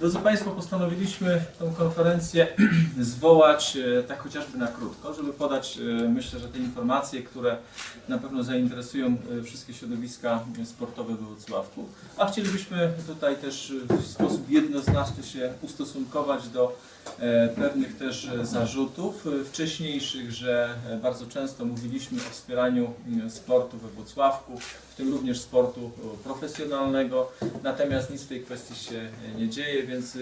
Drodzy Państwo, postanowiliśmy tę konferencję zwołać e, tak chociażby na krótko, żeby podać, e, myślę, że te informacje, które na pewno zainteresują e, wszystkie środowiska sportowe we Wrocławku. A chcielibyśmy tutaj też w sposób jednoznaczny się ustosunkować do pewnych też zarzutów wcześniejszych, że bardzo często mówiliśmy o wspieraniu sportu we Wrocławku, tym również sportu profesjonalnego. Natomiast nic w tej kwestii się nie dzieje, więc e,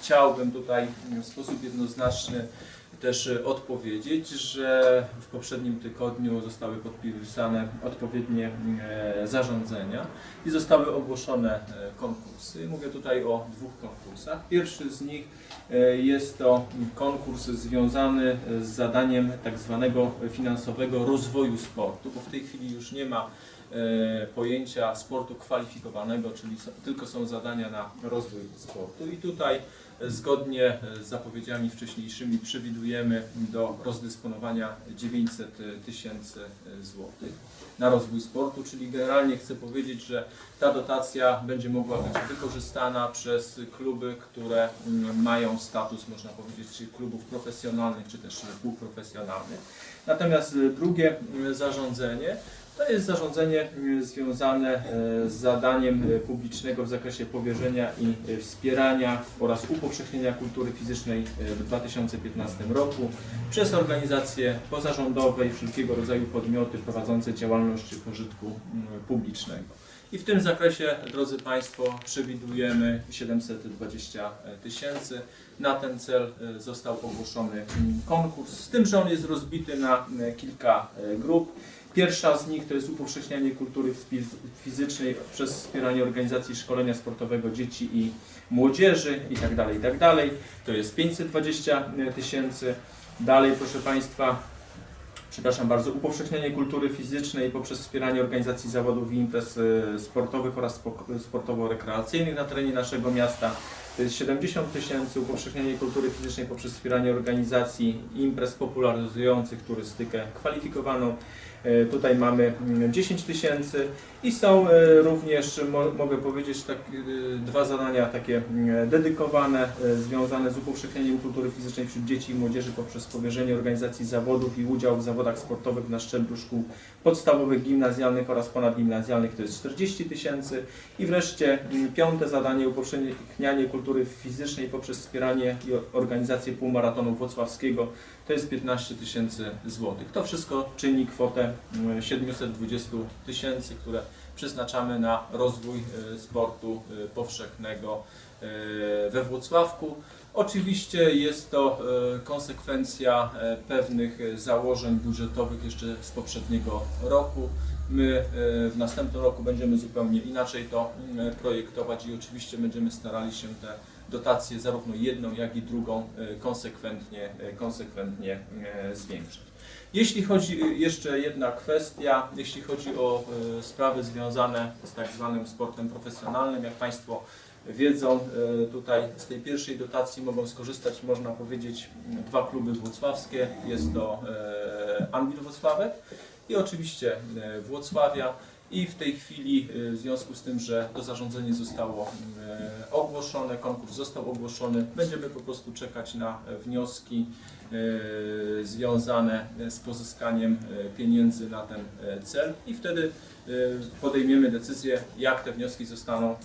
chciałbym tutaj w sposób jednoznaczny też e, odpowiedzieć, że w poprzednim tygodniu zostały podpisane odpowiednie e, zarządzenia i zostały ogłoszone e, konkursy. Mówię tutaj o dwóch konkursach. Pierwszy z nich e, jest to konkurs związany z zadaniem tak zwanego finansowego rozwoju sportu, bo w tej chwili już nie ma pojęcia sportu kwalifikowanego, czyli tylko są zadania na rozwój sportu i tutaj e, zgodnie z zapowiedziami wcześniejszymi przewidujemy do rozdysponowania 900 tysięcy złotych na rozwój sportu, czyli generalnie chcę powiedzieć, że ta dotacja będzie mogła być wykorzystana przez kluby, które mm, mają status, można powiedzieć, klubów profesjonalnych, czy też półprofesjonalnych. Natomiast drugie zarządzenie to jest zarządzenie y, związane y, z zadaniem y, publicznego w zakresie powierzenia i wspierania oraz upowszechnienia kultury fizycznej w 2015 roku przez organizacje pozarządowe i wszelkiego rodzaju podmioty prowadzące działalność pożytku y, publicznego. I w tym zakresie, drodzy Państwo, przewidujemy 720 tysięcy. Na ten cel został ogłoszony mm, konkurs, z tym, że on jest rozbity na y, kilka grup. Pierwsza z nich to jest upowszechnianie kultury fiz- fizycznej przez wspieranie organizacji szkolenia sportowego dzieci i młodzieży itd. itd. To jest 520 tysięcy. Dalej, proszę Państwa, przepraszam bardzo, upowszechnianie kultury fizycznej poprzez wspieranie organizacji zawodów i imprez e, sportowych oraz sportowo-rekreacyjnych na terenie naszego miasta. To jest 70 tysięcy, upowszechnianie kultury fizycznej poprzez wspieranie organizacji imprez popularyzujących turystykę kwalifikowaną. E, Tutaj mamy mm, 10 tysięcy i są e, również, mo, mogę powiedzieć, tak, e, dwa zadania takie mm, dedykowane, związane z upowszechnieniem kultury fizycznej wśród dzieci i młodzieży poprzez powierzenie organizacji zawodów i udział w zawodach sportowych na szczeblu szkół podstawowych, gimnazjalnych oraz ponadgimnazjalnych to jest 40 tysięcy i wreszcie mm, piąte zadanie upowszechnianie kultury fizycznej poprzez wspieranie i organizację półmaratonu wrocławskiego to jest 15 tysięcy złotych. To wszystko czyni kwotę mm, 720 tysięcy, które przeznaczamy na rozwój e, sportu e, powszechnego e, we Włocławku. Oczywiście jest to konsekwencja pewnych założeń budżetowych jeszcze z poprzedniego roku. My e, w następnym roku będziemy zupełnie inaczej to mm, projektować i oczywiście będziemy starali się te dotacje zarówno jedną, jak i drugą e, konsekwentnie, e, konsekwentnie e, zwiększać. Jeśli chodzi jeszcze jedna kwestia, jeśli chodzi o e, sprawy związane z tak zwanym sportem profesjonalnym, jak Państwo wiedzą, e, tutaj z tej pierwszej dotacji mogą skorzystać, można powiedzieć, dwa kluby włocławskie. Jest to e, Anwil Włocławek i oczywiście e, Włocławia. I w tej chwili, e, w związku z tym, że to zarządzenie zostało e, ogłoszone, konkurs został ogłoszony, będziemy po prostu czekać na wnioski związane z pozyskaniem pieniędzy na ten cel i wtedy podejmiemy decyzję, jak te wnioski zostaną,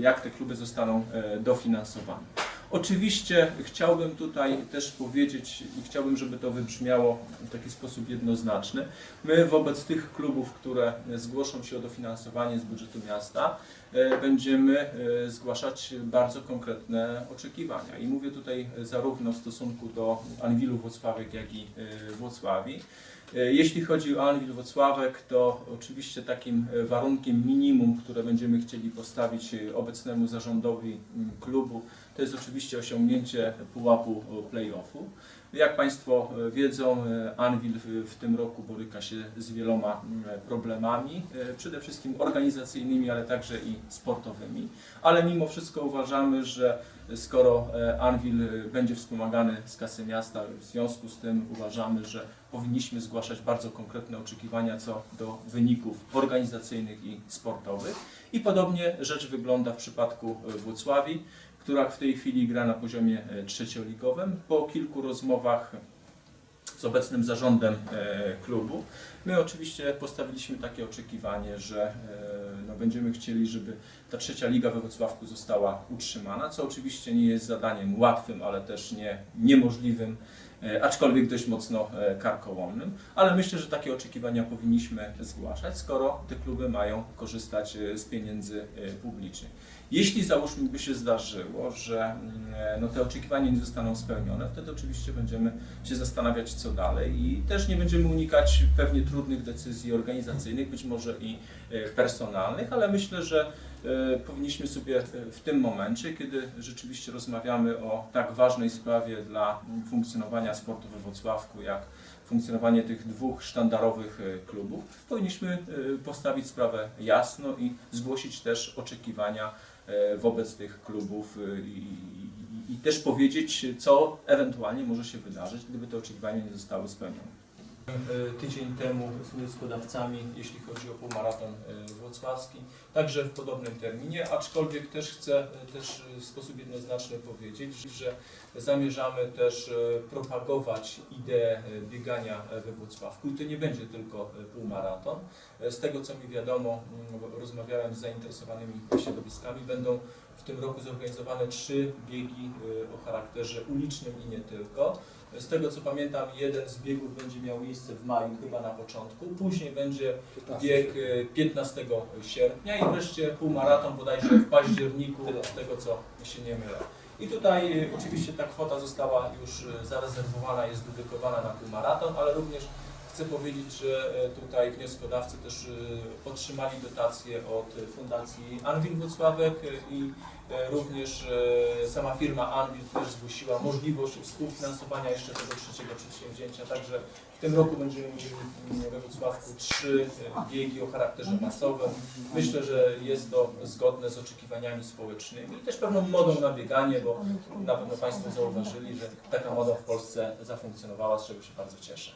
jak te kluby zostaną dofinansowane. Oczywiście chciałbym tutaj też powiedzieć i chciałbym, żeby to wybrzmiało w taki sposób jednoznaczny. My wobec tych klubów, które zgłoszą się o dofinansowanie z budżetu miasta, e, będziemy e, zgłaszać bardzo konkretne oczekiwania. I mówię tutaj zarówno w stosunku do Anwilu Włocławek, jak i e, Włocławii. E, Jeśli chodzi o Anwil Włocławek, to oczywiście takim e, warunkiem minimum, które będziemy chcieli postawić e, obecnemu zarządowi m, klubu, to jest oczywiście osiągnięcie pułapu play-offu. Jak Państwo wiedzą, Anwil w, tym roku boryka się z wieloma m, problemami, przede wszystkim organizacyjnymi, ale także i sportowymi. Ale mimo wszystko uważamy, że skoro e, Anwil e, będzie wspomagany z kasy miasta, w związku z tym uważamy, że powinniśmy zgłaszać bardzo konkretne oczekiwania co do wyników organizacyjnych i sportowych. I podobnie rzecz wygląda w przypadku e, Włocławii, która w tej chwili gra na poziomie trzecioligowym. Po kilku rozmowach z obecnym zarządem klubu. My oczywiście postawiliśmy takie oczekiwanie, że będziemy chcieli, żeby ta trzecia liga we Wrocławku została utrzymana, co oczywiście nie jest zadaniem łatwym, ale też nie niemożliwym, e, aczkolwiek dość mocno e, karkołomnym, ale myślę, że takie oczekiwania powinniśmy zgłaszać, skoro te kluby mają korzystać e, z pieniędzy publicznych. Jeśli załóżmy by się zdarzyło, że mm, e, no, te oczekiwania nie zostaną spełnione, wtedy oczywiście będziemy się zastanawiać, co dalej i też nie będziemy unikać pewnie trudnych decyzji organizacyjnych, być może i e, personalnych, ale myślę, że e, powinniśmy sobie w tym momencie, kiedy rzeczywiście rozmawiamy o tak ważnej sprawie dla mm, funkcjonowania sportu we Wrocławku, jak funkcjonowanie tych dwóch sztandarowych e, klubów, powinniśmy e, postawić sprawę jasno i zgłosić też oczekiwania e, wobec tych klubów i, i, i też powiedzieć, co ewentualnie może się wydarzyć, gdyby te oczekiwania nie zostały spełnione. E, Tydzień temu z wnioskodawcami, jeśli chodzi o półmaraton e, wrocławski, także w podobnym terminie, aczkolwiek też chcę e, też w sposób jednoznaczny powiedzieć, że zamierzamy też propagować ideę biegania we Wrocławku i to nie będzie tylko półmaraton. Z tego co mi wiadomo, rozmawiałem z zainteresowanymi środowiskami, będą w tym roku zorganizowane trzy biegi e, o charakterze ulicznym i nie tylko. Z tego co pamiętam, jeden z biegów będzie miał miejsce w maju, chyba na początku. Później będzie bieg e, 15 sierpnia i wreszcie półmaraton bodajże w październiku, z tego co się nie mylę. I tutaj e, oczywiście ta kwota została już zarezerwowana, jest dedykowana na półmaraton, ale również chcę powiedzieć, że e, tutaj wnioskodawcy też e, otrzymali dotacje od Fundacji Anwil Wrocławek e, i również sama firma Anwil też zgłosiła możliwość współfinansowania jeszcze tego trzeciego przedsięwzięcia. Także w tym roku będziemy mieli mm, we Wrocławku trzy biegi o charakterze masowym. Myślę, że jest to zgodne z oczekiwaniami społecznymi i też pewną modą na bieganie, bo na pewno Państwo zauważyli, że taka moda w Polsce zafunkcjonowała, z czego się bardzo cieszę.